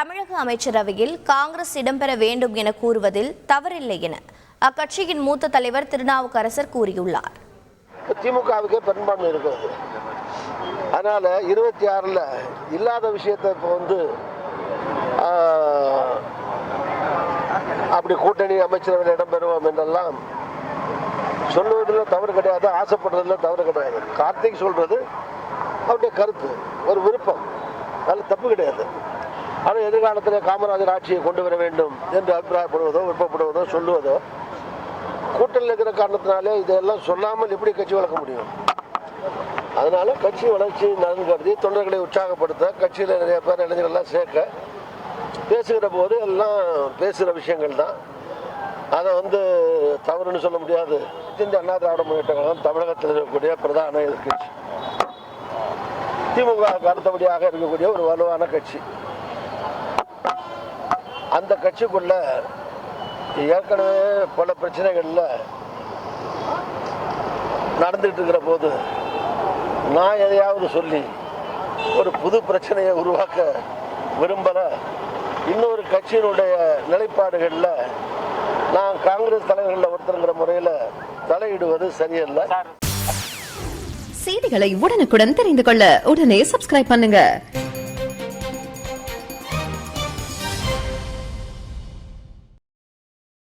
தமிழக அமைச்சரவையில் காங்கிரஸ் இடம்பெற வேண்டும் என கூறுவதில் தவறில்லை என அக்கட்சியின் மூத்த தலைவர் திருநாவுக்கரசர் கூறியுள்ளார். திமுகவுக்கே பெரும்பான்மை இருக்கிறது. அதனால இருபத்தி ஆறில் இல்லாத விஷயத்தை இப்போ வந்து அப்படி கூட்டணி அமைச்சரவையில் இடம்பெறுவோம் என்றெல்லாம் சொல்லுவதில் தவறு கிடையாது ஆசைப்படுறதுல தவறு கிடையாது. கார்த்திக் சொல்றது அவருடைய கருத்து ஒரு விருப்பம். அதில் தப்பு கிடையாது. ஆனால் எதிர்காலத்தில் காமராஜர் ஆட்சியை கொண்டு வர வேண்டும் என்று அபிப்பிராயப்படுவதோ விருப்பப்படுவதோ சொல்லுவதோ கூட்டணியில் இருக்கிற காரணத்தினாலே இதெல்லாம் சொல்லாமல் எப்படி கட்சி வளர்க்க முடியும்? அதனால கட்சி வளர்ச்சி நலன் கருதி தொண்டர்களை உற்சாகப்படுத்த கட்சியில் நிறைய பேர் இளைஞர்கள்லாம் சேர்க்க பேசுகிற போது எல்லாம் பேசுகிற விஷயங்கள் தான். அதை வந்து தவறுன்னு சொல்ல முடியாது. இந்த அண்ணா திராவிட முன்னேற்ற கழகம் தமிழகத்தில் இருக்கக்கூடிய பிரதான எதிர்கட்சி திமுக அடுத்தபடியாக இருக்கக்கூடிய ஒரு வலுவான கட்சி. அந்த கட்சிக்குள்ள ஏற்கனவே பல பிரச்சனைகள்ல நடந்துட்டு இருக்கிற போது நான் எதையாவது சொல்லி ஒரு புது பிரச்சனையை உருவாக்க விரும்பல. இன்னொரு கட்சியினுடைய நிலைப்பாடுகளில் நான் காங்கிரஸ் தலைவர்களில் ஒருத்தருங்கிற முறையில் தலையிடுவது சரியல்ல. செய்திகளை உடனுக்குடன் தெரிந்து கொள்ள உடனே சப்ஸ்கிரைப் பண்ணுங்க.